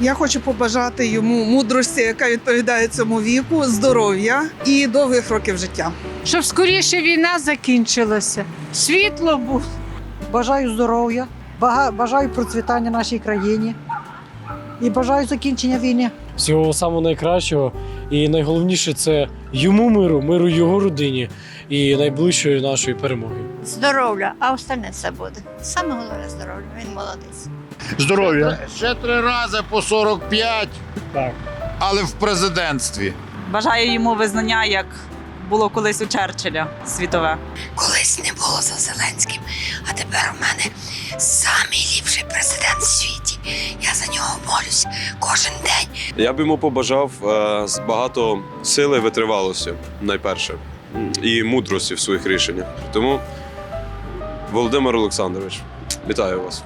Я хочу побажати йому мудрості, яка відповідає цьому віку, здоров'я і довгих років життя. Щоб скоріше війна закінчилася, світло було. Бажаю здоров'я, бажаю процвітання нашій країні і бажаю закінчення війни. всього самого найкращого. І найголовніше це йому миру, миру його родині і найближчої нашої перемоги. Здоров'я, а остальне все буде. Саме головне здоров'я, він молодець. Здоров'я. Ще три рази по 45, Так. але в президентстві. Бажаю йому визнання, як було колись у Черчилля світове. Колись не було за Зеленським, а тепер у мене самий ліпший президент молюсь кожен день. Я б йому побажав е, багато сили, витривалості, найперше, і мудрості в своїх рішеннях. Тому, Володимир Олександрович, вітаю вас.